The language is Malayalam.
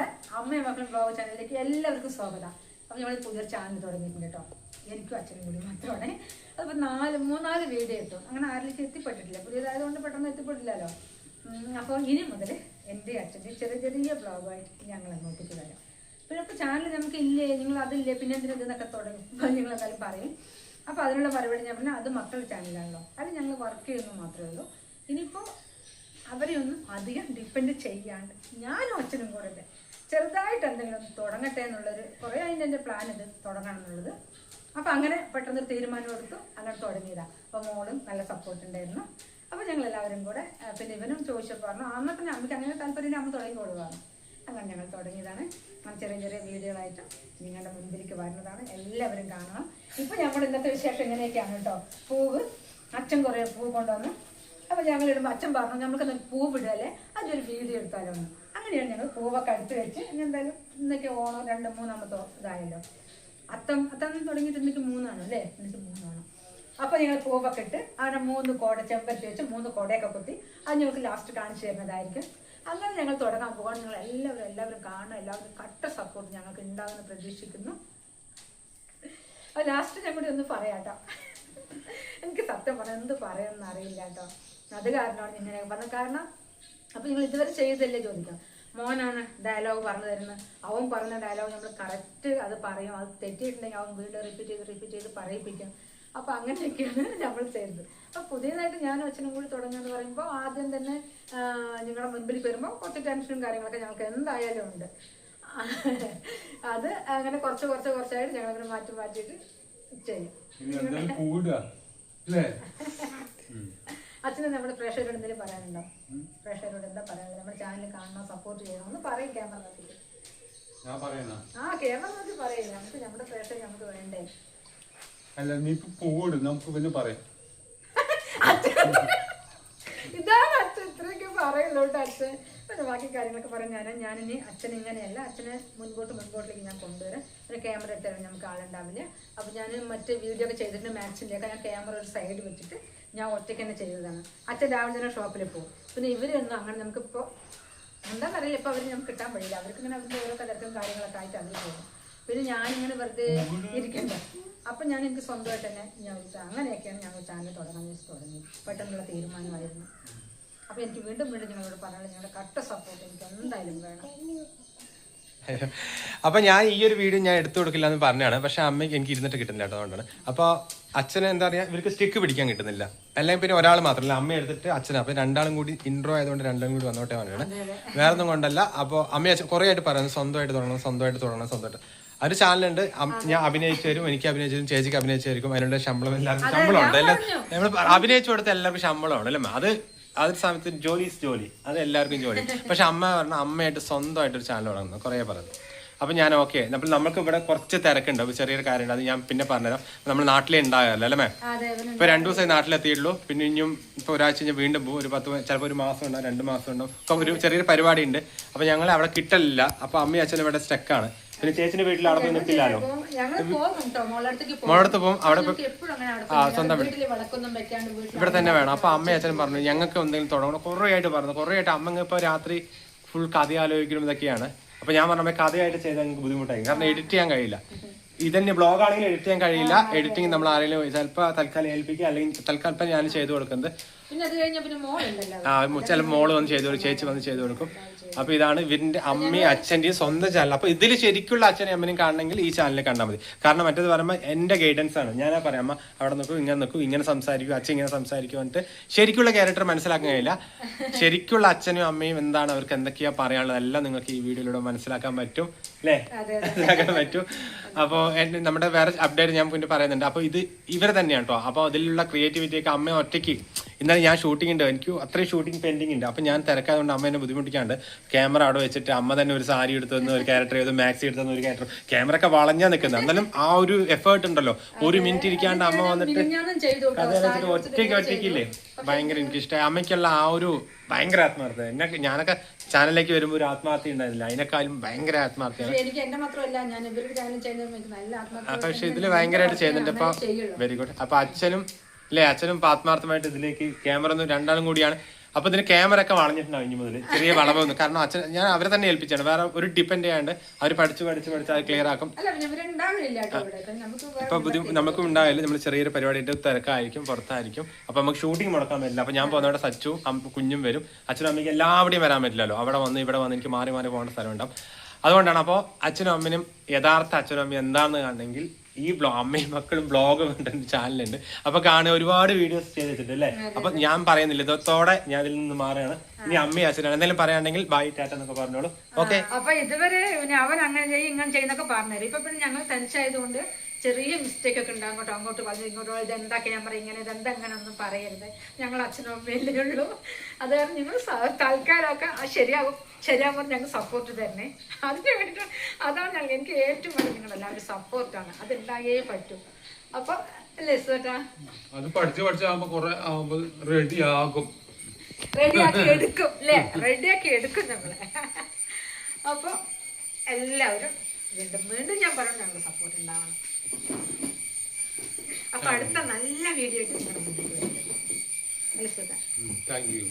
നമ്മുടെ അമ്മയും മക്കളും ബ്ലോഗ് ചാനലിലേക്ക് എല്ലാവർക്കും സ്വാഗതം. അപ്പോൾ നമ്മൾ പുതിയൊരു ചാനൽ തുടങ്ങിയിട്ടുണ്ട് കേട്ടോ. എനിക്കും അച്ഛനും കൂടി മാത്രമാണ്. അതിപ്പോൾ നാല് മൂന്നാൽ വീഡിയോ കിട്ടും അങ്ങനെ ആരിലേക്ക് എത്തിപ്പെട്ടിട്ടില്ല. പുതിയതായതുകൊണ്ട് പെട്ടെന്ന് എത്തിപ്പെട്ടില്ലല്ലോ. അപ്പോൾ ഇനി മുതൽ എന്റെ അച്ഛന്റെ ചെറിയ ചെറിയ ബ്ലോഗായിട്ട് ഞങ്ങൾ അങ്ങോട്ടേക്ക് വരാം പിന്നെ ഇപ്പോൾ ചാനൽ നമുക്ക് ഇല്ലേ? നിങ്ങൾ അതില്ലേ? പിന്നെ എന്തിനാ ഇതെന്നൊക്കെ തുടങ്ങി? അപ്പോൾ നിങ്ങൾ എന്തായാലും പറയും. അപ്പോൾ അതിനുള്ള മറുപടി ഞാൻ പറഞ്ഞാൽ അത് മക്കളുടെ ചാനലാണല്ലോ അത് ഞങ്ങൾ വർക്ക് ചെയ്യുന്നു മാത്രമേ ഉള്ളൂ. ഇനിയിപ്പോൾ അവരെയൊന്നും അധികം ഡിപ്പെൻഡ് ചെയ്യാണ്ട് ഞാനും അച്ഛനും കൂടെ. ചെറുതായിട്ട് എന്തെങ്കിലും തുടങ്ങട്ടെ എന്നുള്ളൊരു കുറേ അതിന്റെ എന്റെ പ്ലാൻ ഇത് തുടങ്ങണം എന്നുള്ളത്. അപ്പോൾ അങ്ങനെ പെട്ടെന്നൊരു തീരുമാനം എടുത്തു. അങ്ങനെ തുടങ്ങിയതാണ് അപ്പോൾ മോളും നല്ല സപ്പോർട്ട് ഉണ്ടായിരുന്നു. അപ്പോൾ ഞങ്ങൾ എല്ലാവരും കൂടെ പിന്നെ ഇവനും ചോദിച്ചപ്പോൾ പറഞ്ഞു തന്നെ അമ്മയ്ക്ക് അങ്ങനെ താല്പര്യം അമ്മ തുടങ്ങി കൊടുക്കുകയാണ് അങ്ങനെ ഞങ്ങൾ തുടങ്ങിയതാണ്. ചെറിയ ചെറിയ വീഡിയോകളായിട്ട് നിങ്ങളുടെ മുൻപിലേക്ക് വരുന്നതാണ്. എല്ലാവരും കാണണം. ഇപ്പം ഞങ്ങൾ ഇന്നത്തെ വിശേഷം ഇങ്ങനെയൊക്കെയാണ് കേട്ടോ. പൂവ് അച്ഛൻ കുറേ പൂ കൊണ്ടുവന്നു അപ്പോൾ ഞങ്ങൾ ഇടുമ്പോൾ അച്ഛൻ പറഞ്ഞു നമുക്ക് പൂവ് ഇടല്ലേ? അതിന്റെ ഒരു വീഡിയോ എടുത്താലോ അങ്ങനെയാണ് ഞങ്ങൾ പൂവൊക്കെ അടുത്ത് വെച്ച് എന്തായാലും ഇന്നൊക്കെ ഓണം രണ്ട് മൂന്നാമത്തോ ഇതായല്ലോ. അത്തം അത്തം തുടങ്ങിയിട്ട് ഇന്നേക്ക് മൂന്നാണ് അല്ലേ? ഇന്നേക്ക് മൂന്നാണ്. അപ്പോൾ ഞങ്ങൾ പൂവൊക്കെ ഇട്ട് അവിടെ മൂന്ന് കോട ചെമ്പരത്തി വെച്ച് മൂന്ന് കോടയൊക്കെ കുത്തി അത് ഞങ്ങൾക്ക് ലാസ്റ്റ് കാണിച്ചു തരുന്നതായിരിക്കും. അങ്ങനെ ഞങ്ങൾ തുടങ്ങാൻ പോകാൻ നിങ്ങൾ എല്ലാവരും എല്ലാവരും കാണണം. എല്ലാവരും കട്ട സപ്പോർട്ട് ഞങ്ങൾക്ക് ഉണ്ടാകുമെന്ന് പ്രതീക്ഷിക്കുന്നു. അപ്പോൾ ലാസ്റ്റ് ഞാൻ കൂടി ഒന്ന് പറയാട്ടോ എനിക്ക് സത്യം പറയാൻ എന്ത് പറയണമെന്ന് അറിയില്ല കേട്ടോ. അത് കാരണമാണ് ഇങ്ങനെ പറഞ്ഞത്. കാരണം അപ്പൊ നിങ്ങൾ ഇതുവരെ ചെയ്തല്ലേ ചോദിക്കാം? മോനാണ് ഡയലോഗ് പറഞ്ഞു തരുന്നത്. അവൻ പറഞ്ഞ ഡയലോഗ് നമ്മൾ കറക്റ്റ് അത് പറയും. അത് തെറ്റിയിട്ടുണ്ടെങ്കിൽ അവൻ വീണ്ടും റിപ്പീറ്റ് ചെയ്ത് റിപ്പീറ്റ് ചെയ്ത് പറയിപ്പിക്കും. അപ്പൊ അങ്ങനെയൊക്കെയാണ് നമ്മൾ ചെയ്തത്. അപ്പൊ പുതിയതായിട്ട് ഞാനും അച്ഛനും കൂടി തുടങ്ങുകയെന്ന് പറയുമ്പോൾ ആദ്യം തന്നെ നിങ്ങളുടെ മുൻപിൽ വരുമ്പോൾ കുറച്ച് ടെൻഷനും കാര്യങ്ങളൊക്കെ ഞങ്ങൾക്ക് എന്തായാലും ഉണ്ട്. അത് അങ്ങനെ കുറച്ച് കുറച്ച് കുറച്ചായിട്ട് ഞങ്ങൾ അങ്ങനെ മാറ്റി മാറ്റിയിട്ട് ചെയ്യും. അച്ഛന് നമ്മുടെ പ്രേക്ഷകരോട് എന്തെങ്കിലും പറയാനുണ്ടോ? എന്താ പറയാനുള്ളത്? നമ്മുടെ ചാനൽ കാണണം സപ്പോർട്ട് ചെയ്യണം? ഒന്ന് പറയും ക്യാമറ നോക്കിയിട്ട് ഞാൻ ആ ക്യാമറ നോക്കി പറയില്ല നമുക്ക് നമ്മുടെ പ്രേക്ഷകർ നമുക്ക് വേണ്ടേ? അല്ല നീ ഇപ്പൊ പോട് നമുക്ക് പിന്നെ പറയാം. ഇതാണ് അച്ഛൻ. ഇത്രയൊക്കെ പറയുള്ളൂ കേട്ടോ അച്ഛൻ. പിന്നെ ബാക്കി കാര്യങ്ങളൊക്കെ പറയാൻ ഞാൻ ഞാനിനി അച്ഛൻ ഇങ്ങനെയല്ല. അച്ഛനെ മുൻപോട്ട് മുൻപോട്ടിലേക്ക് ഞാൻ കൊണ്ടുവരാം. പിന്നെ ക്യാമറ എടുത്തരാൻ നമുക്ക് ആളുണ്ടാവില്ല. അപ്പോൾ ഞാൻ മറ്റ് വീഡിയോ ഒക്കെ ചെയ്തിട്ട് മാക്സിന്റെ ഒക്കെ ഞാൻ ക്യാമറ ഒരു സൈഡ് വെച്ചിട്ട് ഞാൻ ഒറ്റയ്ക്ക് തന്നെ ചെയ്തതാണ്. അച്ഛൻ രാവിലെ തന്നെ ഷോപ്പിൽ പോകും പിന്നെ ഇവരൊന്നും അങ്ങനെ നമുക്കിപ്പോൾ എന്താണെന്നറിയില്ല ഇപ്പോൾ അവർ നമുക്ക് കിട്ടാൻ വഴിയില്ല. അവർക്ക് ഇങ്ങനെ അവരുടെ ഓരോ കലർക്കും കാര്യങ്ങളൊക്കെ ആയിട്ട് അതിൽ പോകും. പിന്നെ ഞാനിങ്ങനെ വെറുതെ ഇരിക്കണ്ട. അപ്പം ഞാൻ എനിക്ക് സ്വന്തമായിട്ട് തന്നെ ഞാൻ അങ്ങനെയൊക്കെയാണ് ഞങ്ങൾ ചാനൽ തുടങ്ങാൻ വെച്ച് തുടങ്ങി പെട്ടെന്നുള്ള തീരുമാനമായിരുന്നു. അപ്പോൾ എനിക്ക് വീണ്ടും വീണ്ടും നിങ്ങളോട് പറയാനുള്ള നിങ്ങളുടെ കട്ട സപ്പോർട്ട് എനിക്ക് എന്തായാലും വേണം. അപ്പൊ ഞാൻ ഈ ഒരു വീഡിയോ ഞാൻ എടുത്തു കൊടുക്കില്ല എന്ന് പറഞ്ഞാണ് പക്ഷെ അമ്മയ്ക്ക് എനിക്ക് ഇരുന്നിട്ട് കിട്ടുന്നില്ല കേട്ടോ അതുകൊണ്ടാണ്. അപ്പൊ അച്ഛന് എന്താ പറയാ ഇവർക്ക് സ്റ്റിക്ക് പിടിക്കാൻ കിട്ടുന്നില്ല. അല്ലെങ്കിൽ പിന്നെ ഒരാൾ മാത്രമല്ല അമ്മ എടുത്തിട്ട് അച്ഛനെ. അപ്പൊ രണ്ടാളും കൂടി ഇൻട്രോ ആയതുകൊണ്ട് രണ്ടാളും കൂടി വന്നോട്ടെ വന്നാണ് വേറെ ഒന്നും കൊണ്ടല്ല. അപ്പോൾ അമ്മ അച്ഛൻ കുറെ ആയിട്ട് പറയുന്നത് സ്വന്തമായിട്ട് തുടങ്ങണം സ്വന്തമായിട്ട് തുടങ്ങണം സ്വന്തമായിട്ട്. ഒരു ചാനലുണ്ട്. ഞാൻ അഭിനയിച്ചു തരും എനിക്ക് അഭിനയിച്ചു തരും ചേച്ചിക്ക് അഭിനയിച്ചു തരും. അതിനുള്ള ശമ്പളം എല്ലാവർക്കും ശമ്പളം ഉണ്ട് എല്ലാം നമ്മൾ അഭിനയിച്ചു കൊടുത്ത എല്ലാവർക്കും ശമ്പളമാണ് അല്ലേ അത് ഒരു സമയത്ത് ജോലി ജോലി. അത് എല്ലാവർക്കും ജോലി. പക്ഷെ അമ്മ പറഞ്ഞ അമ്മയായിട്ട് സ്വന്തമായിട്ട് ഒരു ചാനൽ തുടങ്ങുന്നു. കുറേ പറഞ്ഞു അപ്പൊ ഞാൻ ഓക്കെ അപ്പോൾ നമുക്ക് ഇവിടെ കുറച്ച് തിരക്കുണ്ട്. ഒരു ചെറിയൊരു കാര്യമുണ്ട്. അത് ഞാൻ പിന്നെ പറഞ്ഞുതരാം. നമ്മൾ നാട്ടിലേ ഉണ്ടാകാറില്ല അല്ലേ മേ ഇപ്പോൾ രണ്ട് ഇപ്പൊ രണ്ടു ദിവസമായി നാട്ടിലെത്തിയിട്ടുള്ളൂ പിന്നെ ഇനിയും ഇപ്പൊ ഒരാഴ്ച കഴിഞ്ഞ് വീണ്ടും പോകും ഒരു പത്ത് ചിലപ്പോൾ ഒരു മാസം ഉണ്ടാവും രണ്ട് മാസം ഉണ്ടാവും. ഇപ്പൊ ഒരു ചെറിയൊരു പരിപാടി ഉണ്ട്. അപ്പൊ ഞങ്ങൾ അവിടെ കിട്ടലില്ല. അപ്പൊ അമ്മയും അച്ഛനും ഇവിടെ സ്റ്റക്കാണ് പിന്നെ ചേച്ചിന്റെ വീട്ടിൽ അവിടെ പോയി മോളടുത്ത് പോകും. അവിടെ ആ, സ്വന്തം വീട്ടിൽ. ഇവിടെ തന്നെ വേണം. അപ്പൊ അമ്മയും അച്ഛനും പറഞ്ഞു ഞങ്ങൾക്ക് എന്തെങ്കിലും തുടങ്ങണം. കുറേ ആയിട്ട് പറഞ്ഞു. കുറേ ആയിട്ട് അമ്മ ഇപ്പൊ രാത്രി ഫുൾ കഥ ആലോചിക്കണം ഇതൊക്കെയാണ്. അപ്പൊ ഞാൻ പറഞ്ഞ കഥയായിട്ട് ചെയ്താൽ നിങ്ങൾക്ക് ബുദ്ധിമുട്ടായി കാരണം എഡിറ്റ് ചെയ്യാൻ കഴിയില്ല. ഇതന്നെ ബ്ലോഗ് എഡിറ്റ് ചെയ്യാൻ കഴിയില്ല. എഡിറ്റിംഗ് നമ്മൾ ആരെങ്കിലും ചിലപ്പോൾ തൽക്കാലം ഏൽപ്പിക്കുക അല്ലെങ്കിൽ തൽക്കാലം ഞാൻ ചെയ്തു കൊടുക്കുന്നത്. പിന്നെ അത് കഴിഞ്ഞ പിന്നെ മോളുണ്ടല്ലോ. ആ ചില മോൾ വന്ന് ചെയ്തു കൊടുക്കും ചേച്ചി വന്ന് ചെയ്തു കൊടുക്കും. അപ്പൊ ഇതാണ് ഇവരിന്റെ അമ്മയും അച്ഛന്റെയും സ്വന്തം ചാനൽ അപ്പൊ ഇതിൽ ശരിക്കുള്ള അച്ഛനെയും അമ്മയും കാണണമെങ്കിൽ ഈ ചാനലിൽ കണ്ടാൽ മതി. കാരണം മറ്റേത് പറയുമ്പോൾ എന്റെ ഗൈഡൻസ് ആണ്. ഞാൻ പറയാം അമ്മ അവിടെ നിൽക്കും ഇങ്ങനെ നിൽക്കും ഇങ്ങനെ സംസാരിക്കും അച്ഛൻ ഇങ്ങനെ സംസാരിക്കും എന്നിട്ട് ശരിക്കുള്ള ക്യാരക്ടർ മനസ്സിലാക്കാൻ കഴിയില്ല. ശരിക്കുള്ള അച്ഛനും അമ്മയും എന്താണ് അവർക്ക് എന്തൊക്കെയാ പറയാനുള്ളതെല്ലാം നിങ്ങൾക്ക് ഈ വീഡിയോയിലൂടെ മനസ്സിലാക്കാൻ പറ്റും അല്ലേ? മനസ്സിലാക്കാൻ പറ്റും. അപ്പോൾ നമ്മുടെ വേറെ അപ്ഡേറ്റ് ഞാൻ പിന്നെ പറയുന്നുണ്ട്. അപ്പോൾ ഇത് ഇവർ തന്നെയാണ് കേട്ടോ അപ്പോൾ അതിലുള്ള ക്രിയേറ്റിവിറ്റി ഒക്കെ അമ്മ ഒറ്റയ്ക്ക് ഇന്നലെ ഞാൻ ഷൂട്ടിംഗ് ഉണ്ട്. എനിക്ക് അത്രയും ഷൂട്ടിംഗ് പെൻഡിങ് ഉണ്ട്. അപ്പം ഞാൻ തിരക്കാതുകൊണ്ട് അമ്മ എന്നെ ബുദ്ധിമുട്ടിക്കാണ്ട് ക്യാമറ അവിടെ വെച്ചിട്ട് അമ്മ തന്നെ ഒരു സാരി എടുത്തു തന്നു ഒരു ക്യാരക്ടർ ചെയ്തു മാക്സി എടുത്തു തന്നു ഒരു ക്യാരക്ടർ ക്യാമറ ഒക്കെ വളഞ്ഞാ നിൽക്കുന്നത് എന്നാലും ആ ഒരു എഫേർട്ട് ഉണ്ടല്ലോ. ഒരു മിനിറ്റ് ഇരിക്കാണ്ട് അമ്മ വന്നിട്ട്. കഥ വെച്ചിട്ട് ഒറ്റയ്ക്ക് ഒറ്റയ്ക്കില്ലേ ഭയങ്കര എനിക്ക് ഇഷ്ടമായി അമ്മയ്ക്കുള്ള ആ ഒരു ഭയങ്കര ആത്മാർത്ഥത. എന്നെ ഞാനൊക്കെ ചാനലിലേക്ക് വരുമ്പോൾ ഒരു ആത്മാർത്ഥ ഉണ്ടായിരുന്നില്ല. അതിനേക്കാളും ഭയങ്കര ആത്മാർത്ഥയാണ് പക്ഷെ ഇതിൽ ഭയങ്കരമായിട്ട് ചെയ്യുന്നുണ്ട്. അപ്പൊ വെരി ഗുഡ് അപ്പൊ അച്ഛനും അല്ലേ? അച്ഛനും ആത്മാർത്ഥമായിട്ട് ഇതിലേക്ക് ക്യാമറ ഒന്നും രണ്ടാളും കൂടിയാണ്. അപ്പൊ ഇതിന് ക്യാമറ ഒക്കെ വളഞ്ഞിട്ടുണ്ടാവും ഇനി മുതൽ ചെറിയ വളവൊന്നും. കാരണം അച്ഛൻ ഞാൻ അവരെ തന്നെ ഏൽപ്പിച്ചാണ്. വേറെ ഒരു ഡിപ്പെൻഡ് ചെയ്യാണ്ട് അവർ പഠിച്ചു പഠിച്ച് പഠിച്ച് അത് ക്ലിയർ ആക്കും. കേട്ടോ ഇവിടെ. നമുക്ക് ഇപ്പൊ ഉണ്ടായാലും നമ്മൾ ചെറിയൊരു പരിപാടിയിട്ട് തിരക്കായിരിക്കും പുറത്തായിരിക്കും. അപ്പൊ നമുക്ക് ഷൂട്ടിംഗ് മുടക്കാൻ പറ്റില്ല. അപ്പൊ ഞാൻ പോകുന്നവിടെ സച്ചു കുഞ്ഞും വരും. അച്ഛനും അമ്മയ്ക്ക് എല്ലാവിടെയും വരാൻ പറ്റില്ലല്ലോ. അവിടെ വന്ന് ഇവിടെ വന്ന് എനിക്ക് മാറി മാറി പോകേണ്ട സ്ഥലം ഉണ്ടാവും. അതുകൊണ്ടാണ് അപ്പോൾ അച്ഛനും അമ്മനും യഥാർത്ഥ അച്ഛനും അമ്മയും എന്താണെന്ന് കാണണമെങ്കിൽ ഈ ബ്ലോ അമ്മയും മക്കളും ബ്ലോഗ് കണ്ടന്റ് ചാനലുണ്ട് അപ്പൊ കാണുക ഒരുപാട് വീഡിയോസ് ചെയ്തിട്ടുണ്ട് അല്ലേ? അപ്പൊ ഞാൻ പറയുന്നില്ല. ഇതോടെ ഞാൻ ഇതിൽ നിന്ന് മാറുകയാണ്. ഇനി അമ്മയും അച്ഛനാണ് എന്തെങ്കിലും പറയാണെങ്കിൽ ബൈ ടാറ്റ എന്നൊക്കെ പറഞ്ഞോളൂ. ഓക്കെ അപ്പൊ ഇതുവരെ അവൻ അങ്ങനെ ചെയ്യും ഇങ്ങനെ ചെയ്യുന്നൊക്കെ പറഞ്ഞു ഇപ്പൊ പിന്നെ ഞങ്ങൾ തനിച്ചായതുകൊണ്ട് ചെറിയ മിസ്റ്റേക്ക് ഒക്കെ ഉണ്ടാകും കേട്ടോ. അങ്ങോട്ട് പറഞ്ഞു ഇങ്ങോട്ട് ഇത് എന്താക്കി ഞാൻ പറയും ഇങ്ങനെ ഇത് എന്താ അങ്ങനെ ഒന്നും പറയരുത്. ഞങ്ങൾ അച്ഛനും അമ്മയല്ലേ ഉള്ളൂ. അത് കാരണം നിങ്ങൾ തൽക്കാലമൊക്കെ ആ ശരിയാകും ശരിയാകുമ്പോൾ ഞങ്ങൾ സപ്പോർട്ട് തന്നെ അതിന് വേണ്ടി അതാണ് ഞങ്ങൾ എനിക്ക് ഏറ്റവും വലിയ നിങ്ങളെല്ലാവരും സപ്പോർട്ടാണ് അത് ഉണ്ടാകേ പറ്റൂ. അപ്പൊ അല്ലേ സുഖട്ടാ അത് പഠിച്ച് പഠിച്ചാകുമ്പോ കുറെ ആകുമ്പോ റെഡി ആകും. റെഡിയാക്കി എടുക്കും അല്ലേ? റെഡിയാക്കി എടുക്കും ഞങ്ങളെ അപ്പൊ എല്ലാവരും വീണ്ടും വീണ്ടും ഞാൻ പറഞ്ഞു ഞങ്ങളുടെ സപ്പോർട്ട് ഉണ്ടാവണം. അപ്പൊ അടുത്ത നല്ല വീഡിയോ ആയിട്ട് നിങ്ങളുടെ മുന്നിൽ താങ്ക് യു